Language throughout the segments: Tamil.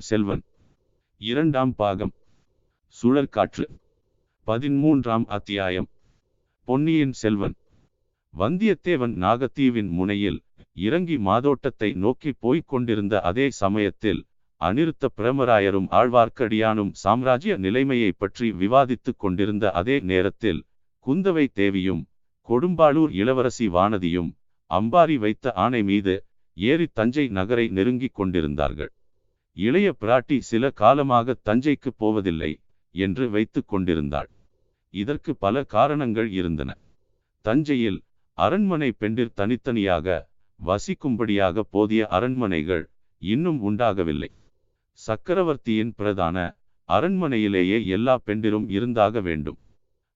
பொன்னியின் செல்வன். இரண்டாம் பாகம். சுழற்காற்று. பதிமூன்றாம் அத்தியாயம். பொன்னியின் செல்வன். வந்தியத்தேவன் நாகத்தீவின் முனையில் இறங்கி மாதோட்டத்தை நோக்கி போய்க் கொண்டிருந்த அதே சமயத்தில் அனிருத்த பிரமராயரும் ஆழ்வார்க்கடியானும் சாம்ராஜ்ய நிலைமையை பற்றி விவாதித்துக் கொண்டிருந்த அதே நேரத்தில் குந்தவை தேவியும் கொடும்பாளூர் இளவரசி வானதியும் அம்பாரி வைத்த ஆணை மீது ஏறி தஞ்சை நகரை நெருங்கிக் கொண்டிருந்தார்கள். இளைய பிராட்டி சில காலமாக தஞ்சைக்கு போவதில்லை என்று வைத்துக் கொண்டிருந்தாள். இதற்கு பல காரணங்கள் இருந்தன. தஞ்சையில் அரண்மனை பெண்டிர் தனித்தனியாக வசிக்கும்படியாக போதிய அரண்மனைகள் இன்னும் உண்டாகவில்லை. சக்கரவர்த்தியின் பிரதான அரண்மனையிலேயே எல்லா பெண்டிரும் இருந்தாக வேண்டும்.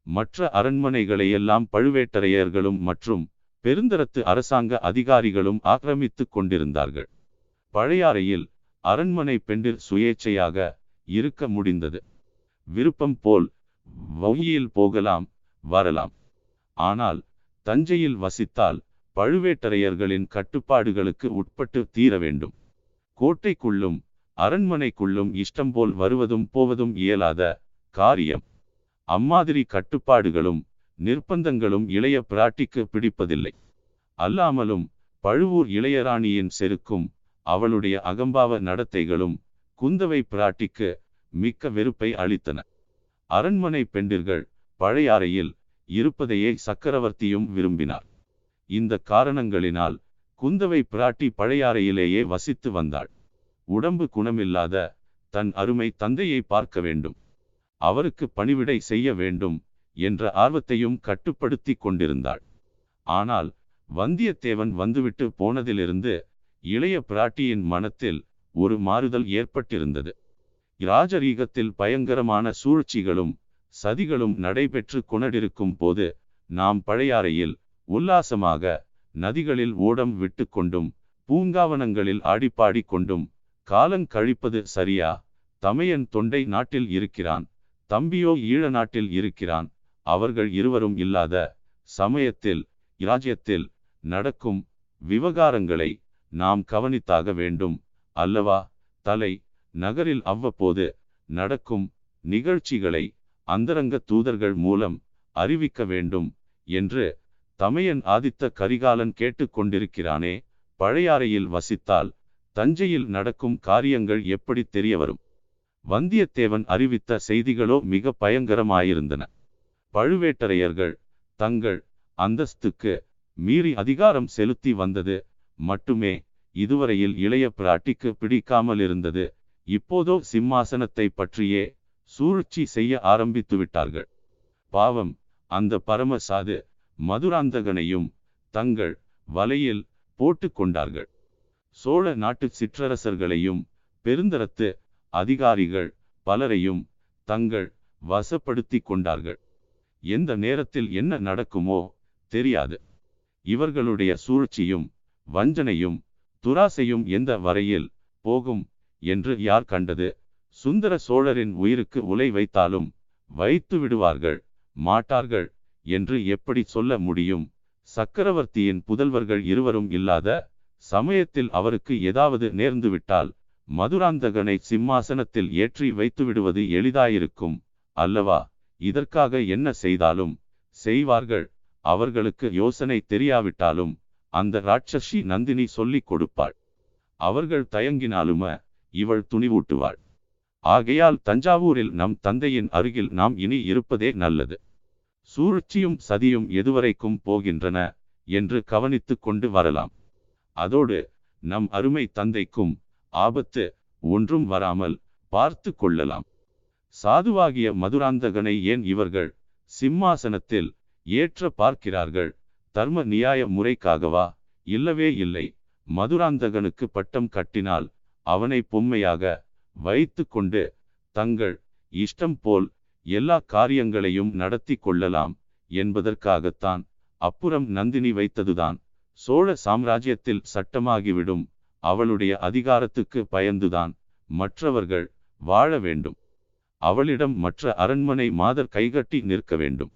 மற்ற அரண்மனைகளையெல்லாம் பழுவேட்டரையர்களும் மற்றும் பெருந்தரத்து அரசாங்க அதிகாரிகளும் ஆக்கிரமித்துக் கொண்டிருந்தார்கள். பழையாறையில் அரண்மனை பெண்டில் சுயேச்சையாக இருக்க முடிந்தது. விருப்பம் போல் வங்கியில் போகலாம் வரலாம். ஆனால் தஞ்சையில் வசித்தால் பழுவேட்டரையர்களின் கட்டுப்பாடுகளுக்கு உட்பட்டு தீர வேண்டும். கோட்டைக்குள்ளும் அரண்மனைக்குள்ளும் இஷ்டம் போல் வருவதும் போவதும் இயலாத காரியம். அம்மாதிரி கட்டுப்பாடுகளும் நிர்பந்தங்களும் இளைய பிராட்டிக்கு பிடிப்பதில்லை. அல்லாமலும் பழுவூர் இளையராணியின் செருக்கும் அவளுடைய அகம்பாவ நடத்தைகளும் குந்தவை பிராட்டிக்கு மிக்க வெறுப்பை அளித்தன. அரண்மனை பெண்டிர்கள் பழையாறையில் இருப்பதையே சக்கரவர்த்தியும் விரும்பினார். இந்த காரணங்களினால் குந்தவை பிராட்டி பழையாறையிலேயே வசித்து வந்தாள். உடம்பு குணமில்லாத தன் அருமை தந்தையை பார்க்க வேண்டும். அவருக்கு பணிவிடை செய்ய வேண்டும் என்ற ஆர்வத்தையும் கட்டுப்படுத்தி கொண்டிருந்தாள். ஆனால் வந்தியத்தேவன் வந்துவிட்டு போனதிலிருந்து இளைய பிராட்டியின் மனத்தில் ஒரு மாறுதல் ஏற்பட்டிருந்தது. ராஜரீகத்தில் பயங்கரமான சூழ்ச்சிகளும் சதிகளும் நடைபெற்று கொண்டிருக்கும் போது நாம் பழையாறையில் உல்லாசமாக நதிகளில் ஓடம் விட்டு கொண்டும் பூங்காவனங்களில் ஆடிப்பாடி கொண்டும் காலங் கழிப்பது சரியா? தமையன் தொண்டை நாட்டில் இருக்கிறான். தம்பியோ ஈழ நாட்டில் இருக்கிறான். அவர்கள் இருவரும் இல்லாத சமயத்தில் இராஜ்யத்தில் நடக்கும் விவகாரங்களை நாம் கவனித்தாக வேண்டும். அல்லவா? தலை நகரில் அவ்வப்போது நடக்கும் நிகழ்ச்சிகளை அந்தரங்க தூதர்கள் மூலம் அறிவிக்க வேண்டும் என்று தமையன் ஆதித்த கரிகாலன் கேட்டுக்கொண்டிருக்கிறானே. பழையாறையில் வசித்தால் தஞ்சையில் நடக்கும் காரியங்கள் எப்படி தெரியவரும்? வந்தியத்தேவன் அறிவித்த செய்திகளோ மிக பயங்கரமாயிருந்தன. பழுவேட்டரையர்கள் தங்கள் அந்தஸ்துக்கு மீறி அதிகாரம் செலுத்தி வந்தது மட்டுமே இதுவரையில் இளைய பிராட்டிக்கு பிடிக்காமல் இருந்தது இப்போதோ சிம்மாசனத்தை பற்றியே சூழ்ச்சி செய்ய ஆரம்பித்து விட்டார்கள். பாவம் அந்த பரமசாது மதுராந்தகனையும் தங்கள் வலையில் போட்டு கொண்டார்கள். சோழ நாட்டு சிற்றரசர்களையும் பெருந்தரத்து அதிகாரிகள் பலரையும் தங்கள் வசப்படுத்தி கொண்டார்கள். எந்த நேரத்தில் என்ன நடக்குமோ தெரியாது. இவர்களுடைய சூழ்ச்சியும் வஞ்சனையும் துராசையும் எந்த வரையில் போகும் என்று யார் கண்டது? சுந்தர சோழரின் உயிருக்கு உலை வைத்தாலும் வைத்து விடுவார்கள் மாட்டார்கள் என்று எப்படி சொல்ல முடியும்? சக்கரவர்த்தியின் புதல்வர்கள் இருவரும் இல்லாத சமயத்தில் அவருக்கு ஏதாவது நேர்ந்துவிட்டால் மதுராந்தகனை சிம்மாசனத்தில் ஏற்றி வைத்து விடுவது எளிதாயிருக்கும் அல்லவா? இதற்காக என்ன செய்தாலும் செய்வார்கள் அவர்களுக்கு யோசனை தெரியாவிட்டாலும் அந்த ராட்சசி நந்தினி சொல்லிக் கொடுப்பாள். அவர்கள் தயங்கினாலும இவள் துணிவூட்டுவாள். ஆகையால் தஞ்சாவூரில் நம் தந்தையின் அருகில் நாம் இனி இருப்பதே நல்லது. சூழ்ச்சியும் சதியும் எதுவரைக்கும் போகின்றன என்று கவனித்து கொண்டு வரலாம். அதோடு நம் அருமை தந்தைக்கும் ஆபத்து ஒன்றும் வராமல் பார்த்து கொள்ளலாம். சாதுவாகிய மதுராந்தகனை ஏன் இவர்கள் சிம்மாசனத்தில் ஏற்ற பார்க்கிறார்கள்? தர்ம நியாய முறைக்காகவா? இல்லவே இல்லை. மதுராந்தகனுக்கு பட்டம் கட்டினால் அவனை பொம்மையாக வைத்து கொண்டு தங்கள் இஷ்டம் போல் எல்லா காரியங்களையும் நடத்தி கொள்ளலாம் என்பதற்காகத்தான் அப்புறம் நந்தினி வைத்ததுதான். சோழ சாம்ராஜ்யத்தில் சட்டமாகிவிடும். அவளுடைய அதிகாரத்துக்கு பயந்துதான் மற்றவர்கள் வாழ வேண்டும். அவளிடம் மற்ற அரண்மனை மாதர் கைகட்டி நிற்க வேண்டும்.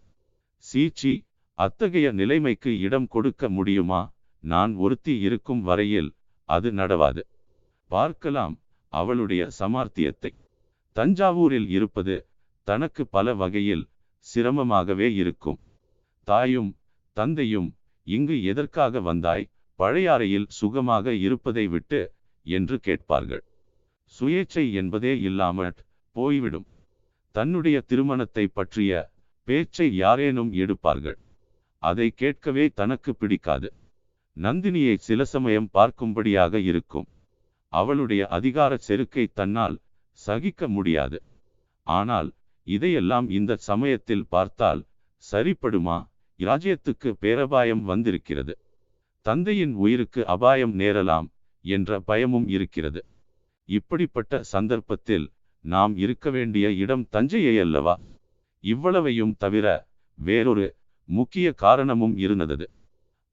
சீச்சி அத்தகைய நிலைமைக்கு இடம் கொடுக்க முடியுமா? நான் ஒருத்தி இருக்கும் வரையில் அது நடவாது. பார்க்கலாம் அவளுடைய சமார்த்தியத்தை. தஞ்சாவூரில் இருப்பது தனக்கு பல வகையில் சிரமமாகவே இருக்கும். தாயும் தந்தையும் இங்கு எதற்காக வந்தாய்? பழையாறையில் சுகமாக இருப்பதை விட்டு என்று கேட்பார்கள். சுயேச்சை என்பதே இல்லாமல் போய்விடும். தன்னுடைய திருமணத்தை பற்றிய பேச்சை யாரேனும் எடுப்பார்கள். அதை கேட்கவே தனக்கு பிடிக்காது. நந்தினியை சில சமயம் பார்க்கும்படியாக இருக்கும். அவளுடைய அதிகார செருக்கை தன்னால் சகிக்க முடியாது. ஆனால் இதையெல்லாம் இந்த சமயத்தில் பார்த்தால் சரிப்படுமா? இராஜ்யத்துக்கு பேரபாயம் வந்திருக்கிறது. தந்தையின் உயிருக்கு அபாயம் நேரலாம் என்ற பயமும் இருக்கிறது. இப்படிப்பட்ட சந்தர்ப்பத்தில் நாம் இருக்க வேண்டிய இடம் தஞ்சையை அல்லவா இவ்வளவையும் தவிர வேறொரு முக்கிய காரணமும் இருந்தது.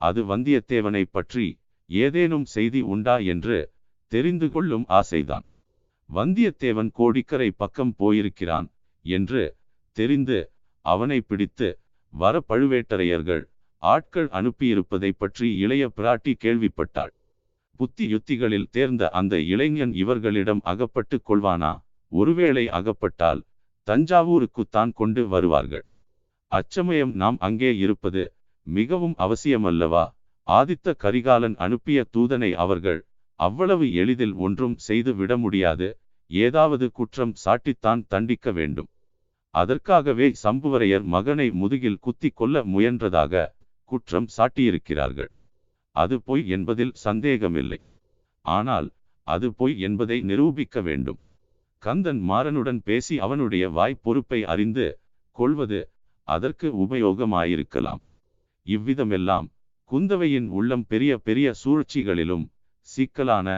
அது வந்தியத்தேவனை பற்றி ஏதேனும் செய்தி உண்டா என்று தெரிந்து கொள்ளும் ஆசைதான். வந்தியத்தேவன் கோடிக்கரை பக்கம் போயிருக்கிறான் என்று தெரிந்து அவனை பிடித்து வர பழுவேட்டரையர்கள் ஆட்கள் அனுப்பியிருப்பதை பற்றி இளைய பிராட்டி கேள்விப்பட்டாள். புத்தி யுத்திகளில் தேர்ந்த அந்த இளைஞன் இவர்களிடம் அகப்பட்டு கொள்வானா? ஒருவேளை அகப்பட்டால் தஞ்சாவூருக்குத்தான் கொண்டு வருவார்கள். அச்சமயம் நாம் அங்கே இருப்பது மிகவும் அவசியமல்லவா? ஆதித்த கரிகாலன் அனுப்பிய தூதனை அவர்கள் அவ்வளவு எளிதில் ஒன்றும் செய்து விட முடியாது. ஏதாவது குற்றம் சாட்டித்தான் தண்டிக்க வேண்டும். அதற்காகவே சம்புவரையர் மகனை முதுகில் குத்தி கொள்ள முயன்றதாக குற்றம் சாட்டியிருக்கிறார்கள். அது பொய் என்பதில் சந்தேகமில்லை. ஆனால் அது பொய் என்பதை நிரூபிக்க வேண்டும். கந்தன் மாறனுடன் பேசி அவனுடைய வாய்ப்பொறுப்பை அறிந்து கொள்வது அதற்கு உபயோகமாயிருக்கலாம். இவ்விதமெல்லாம் குந்தவையின் உள்ளம் பெரிய பெரிய சூழ்ச்சிகளிலும் சிக்கலான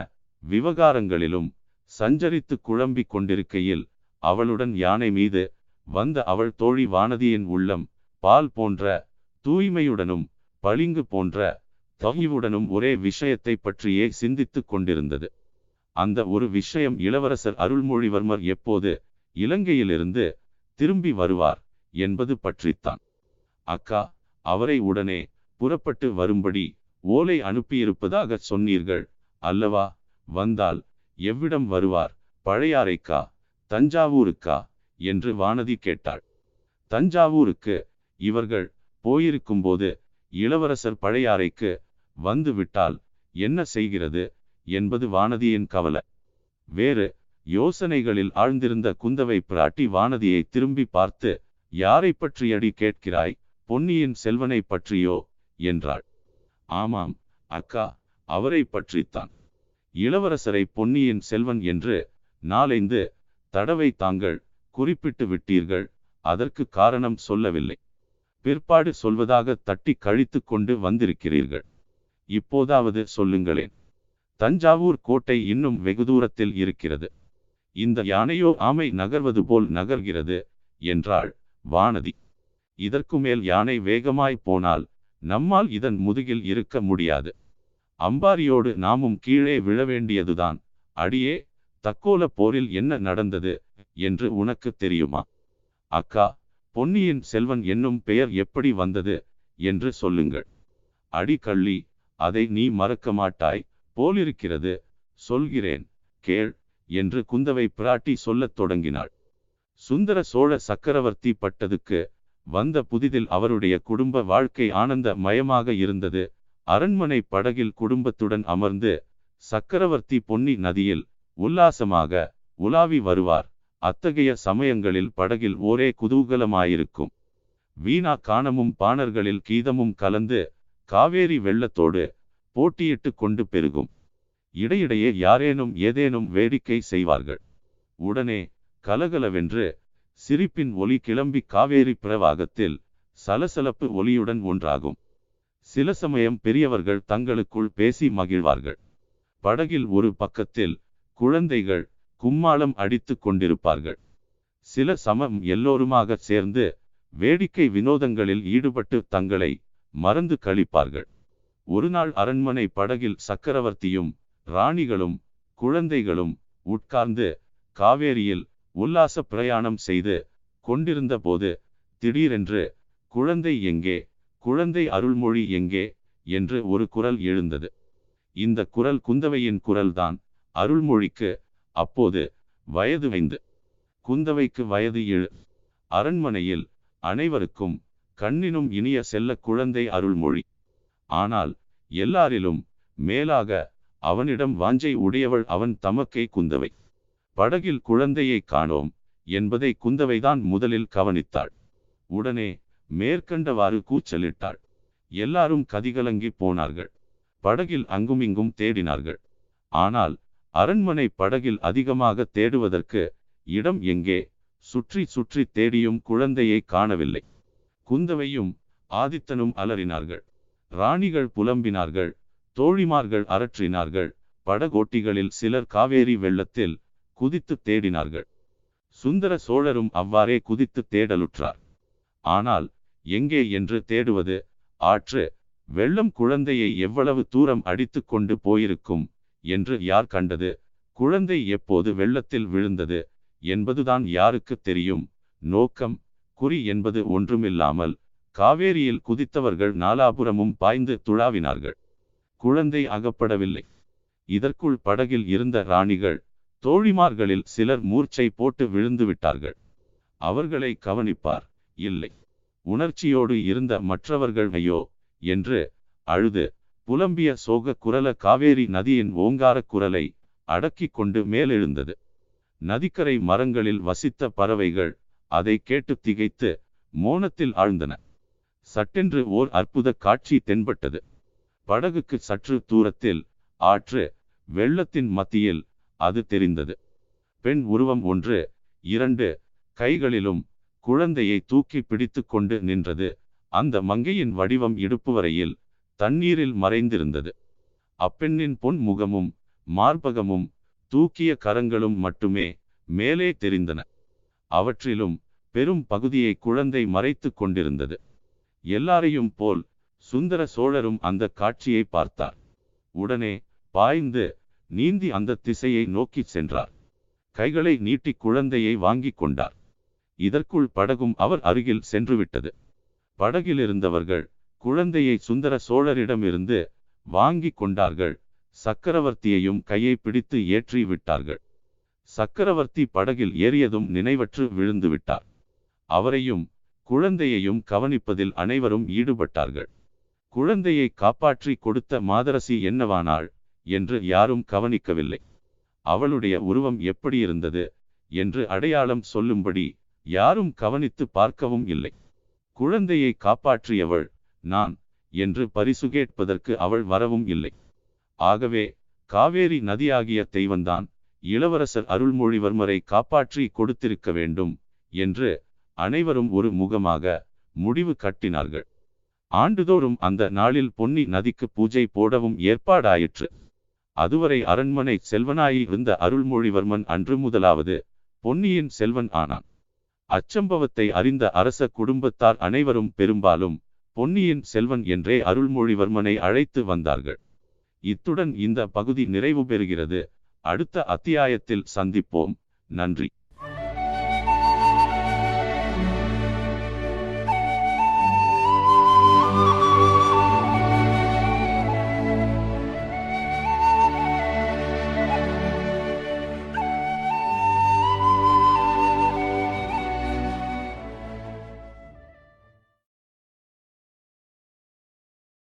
விவகாரங்களிலும் சஞ்சரித்து குழம்பிக் கொண்டிருக்கையில் அவளுடன் யானை மீது வந்த அவள் தோழி வானதியின் உள்ளம் பால் போன்ற தூய்மையுடனும் பளிங்கு போன்ற தகிவுடனும் ஒரே விஷயத்தை பற்றியே சிந்தித்துக் கொண்டிருந்தது. அந்த ஒரு விஷயம் இளவரசர் அருள்மொழிவர்மர் எப்போது இலங்கையிலிருந்து திரும்பி வருவார்? என்பது பற்றித்தான். அக்கா அவரை உடனே புறப்பட்டு வரும்படி ஓலை அனுப்பியிருப்பதாக சொன்னீர்கள் அல்லவா? வந்தால் எவ்விடம் வருவார்? பழையாறைக்கா? தஞ்சாவூருக்கா? என்று வானதி கேட்டாள். தஞ்சாவூருக்கு இவர்கள் போயிருக்கும்போது இளவரசர் பழையாறைக்கு வந்து விட்டால் என்ன செய்கிறது என்பது வானதியின் கவலை. வேறு யோசனைகளில் ஆழ்ந்திருந்த குந்தவை பிராட்டி வானதியை திரும்பி பார்த்து யாரை பற்றியடி கேட்கிறாய்? பொன்னியின் செல்வனை பற்றியோ? என்றாள். ஆமாம் அக்கா அவரை பற்றித்தான். இளவரசரை பொன்னியின் செல்வன் என்று நாளைந்து தடவை தாங்கள் குறிப்பிட்டு விட்டீர்கள் அதற்கு காரணம் சொல்லவில்லை. பிற்பாடு சொல்வதாக தட்டி கழித்து கொண்டு வந்திருக்கிறீர்கள். இப்போதாவது சொல்லுங்களேன். தஞ்சாவூர் கோட்டை இன்னும் வெகு தூரத்தில் இருக்கிறது. இந்த யானையோ ஆமை நகர்வது போல் நகர்கிறது என்றாள். வானதி. இதற்கு மேல் யானை வேகமாய் போனால் நம்மால் இதன் முதுகில் இருக்க முடியாது. அம்பாரியோடு நாமும் கீழே விழ வேண்டியதுதான் அடியே தக்கோல போரில் என்ன நடந்தது என்று உனக்கு தெரியுமா? அக்கா பொன்னியின் செல்வன் என்னும் பெயர் எப்படி வந்தது என்று சொல்லுங்கள். அடி கள்ளி அதை நீ மறக்க மாட்டாய். போலிருக்கிறது சொல்கிறேன் கேள் என்று குந்தவை பிராட்டி சொல்லத் தொடங்கினாள். சுந்தர சோழ சக்கரவர்த்தி பட்டதுக்கு வந்த புதிதில் அவருடைய குடும்ப வாழ்க்கை ஆனந்த மயமாக இருந்தது. அரண்மனை படகில் குடும்பத்துடன் அமர்ந்து சக்கரவர்த்தி பொன்னி நதியில் உல்லாசமாக உலாவி வருவார். அத்தகைய சமயங்களில் படகில் ஒரே குதூகலமாயிருக்கும். வீணா காணமும் பாணர்களில் கீதமும் கலந்து காவேரி வெள்ளத்தோடு போட்டியிட்டு கொண்டு பெருகும். இடையிடையே யாரேனும் ஏதேனும் வேடிக்கை செய்வார்கள். உடனே கலகலவென்று சிரிப்பின் ஒலி கிளம்பி காவேரி பிரவாகத்தில் சலசலப்பு ஒலியுடன் ஒன்றாகும். சில சமயம் பெரியவர்கள் தங்களுக்குள் பேசி மகிழ்வார்கள். படகில் ஒரு பக்கத்தில் குழந்தைகள் கும்மாளம் அடித்து கொண்டிருப்பார்கள். சில சமம் எல்லோருமாக சேர்ந்து வேடிக்கை வினோதங்களில் ஈடுபட்டு தங்களை மறந்து கழிப்பார்கள். ஒரு நாள் அரண்மனை படகில் சக்கரவர்த்தியும் ராணிகளும் குழந்தைகளும் உட்கார்ந்து காவேரியில் உல்லாச பிரயாணம் செய்து கொண்டிருந்த போது திடீரென்று குழந்தை எங்கே? குழந்தை அருள்மொழி எங்கே? என்று ஒரு குரல் எழுந்தது. இந்த குரல் குந்தவையின் குரல்தான். அருள்மொழிக்கு அப்போது வயது வைந்து குந்தவைக்கு வயது ஏழு. அரண்மனையில் அனைவருக்கும் கண்ணினும் இனிய செல்ல குழந்தை அருள்மொழி. ஆனால் எல்லாரிலும் மேலாக அவனிடம் வாஞ்சை உடையவள் அவன் தமக்கை குந்தவை. படகில் குழந்தையை காணோம் என்பதை குந்தவைதான் முதலில் கவனித்தாள். உடனே மேற்கண்டவாறு கூச்சலிட்டாள். எல்லாரும் கதிகலங்கி போனார்கள். படகில் அங்குமிங்கும் தேடினார்கள். ஆனால் அரண்மனை படகில் அதிகமாக தேடுவதற்கு இடம் எங்கே? சுற்றி சுற்றி தேடியும் குழந்தையை காணவில்லை. குந்தவையும் ஆதித்தனும் அலறினார்கள். ராணிகள் புலம்பினார்கள். தோழிமார்கள் அரற்றினார்கள். படகோட்டிகளில் சிலர் காவேரி வெள்ளத்தில் குதித்து தேடினார்கள். சுந்தர சோழரும் அவ்வாறே குதித்து தேடலுற்றார். ஆனால் எங்கே என்று தேடுவது? ஆற்று வெள்ளம் குழந்தையை எவ்வளவு தூரம் அடித்து கொண்டு போயிருக்கும்? என்று யார் கண்டது? குழந்தை எப்போது வெள்ளத்தில் விழுந்தது? என்பதுதான் யாருக்கு தெரியும். நோக்கம் குறி என்பது ஒன்றுமில்லாமல் காவேரியில் குதித்தவர்கள் நாலாபுரமும் பாய்ந்து துழாவினார்கள். குழந்தை அகப்படவில்லை. இதற்குள் படகில் இருந்த ராணிகள் தோழிமார்களில் சிலர் மூர்ச்சை போட்டு விழுந்து விட்டார்கள். அவர்களை கவனிப்பார். இல்லை. உணர்ச்சியோடு இருந்த மற்றவர்கள் ஐயோ! என்று அழுது புலம்பிய சோக குரல காவேரி நதியின் ஓங்கார குரலை அடக்கிக் கொண்டு மேலெழுந்தது. நதிக்கரை மரங்களில் வசித்த பறவைகள் அதை கேட்டு திகைத்து மோனத்தில் ஆழ்ந்தன. சட்டென்று ஓர் அற்புத காட்சி தென்பட்டது. படகுக்கு சற்று தூரத்தில் ஆற்று வெள்ளத்தின் மத்தியில் அது தெரிந்தது. பெண் உருவம் ஒன்று இரண்டு கைகளிலும் குழந்தையை தூக்கி பிடித்து கொண்டு நின்றது. அந்த மங்கையின் வடிவம் இடுப்பு வரையில் தண்ணீரில் மறைந்திருந்தது. அப்பெண்ணின் பொன் முகமும் மார்பகமும் தூக்கிய கரங்களும் மட்டுமே மேலே தெரிந்தன. அவற்றிலும் பெரும் பகுதியை குழந்தை மறைத்து கொண்டிருந்தது. எல்லாரையும் போல் சுந்தர சோழரும் அந்த காட்சியை பார்த்தார். உடனே பாய்ந்து நீந்தி அந்த திசையை நோக்கி சென்றார். கைகளை நீட்டி குழந்தையை வாங்கிக் கொண்டார். இதற்குள் படகும் அவர் அருகில் சென்றுவிட்டது. படகிலிருந்தவர்கள் குழந்தையை சுந்தர சோழரிடமிருந்து வாங்கி கொண்டார்கள். சக்கரவர்த்தியையும் கையை பிடித்து ஏற்றி விட்டார்கள். சக்கரவர்த்தி படகில் ஏறியதும் நினைவற்று விழுந்து விட்டார். அவரையும் குழந்தையையும் கவனிப்பதில் அனைவரும் ஈடுபட்டார்கள். குழந்தையை காப்பாற்றி கொடுத்த மாதரசி என்னவானாள்? என்று யாரும் கவனிக்கவில்லை. அவளுடைய உருவம் எப்படி இருந்தது என்று அடையாளம் சொல்லும்படி யாரும் கவனித்து பார்க்கவும் இல்லை. குழந்தையை காப்பாற்றியவள் நான் என்று பரிசு கேட்பதற்கு அவள் வரவும் இல்லை. ஆகவே காவேரி நதியாகிய தெய்வந்தான் இளவரசர் அருள்மொழிவர்மரை காப்பாற்றி கொடுத்திருக்க வேண்டும் என்று அனைவரும் ஒரு முகமாக முடிவு கட்டினார்கள். ஆண்டுதோறும் அந்த நாளில் பொன்னி நதிக்கு பூஜை போடவும் ஏற்பாடாயிற்று. அதுவரை அரண்மனை செல்வனாய் இருந்த அருள்மொழிவர்மன் அன்று முதலாவது பொன்னியின் செல்வன் ஆனான். அச்சம்பவத்தை அறிந்த அரச குடும்பத்தார் அனைவரும் பெரும்பாலும் பொன்னியின் செல்வன் என்றே அருள்மொழிவர்மனை அழைத்து வந்தார்கள். இத்துடன் இந்த பகுதி நிறைவு பெறுகிறது. அடுத்த அத்தியாயத்தில் சந்திப்போம். நன்றி.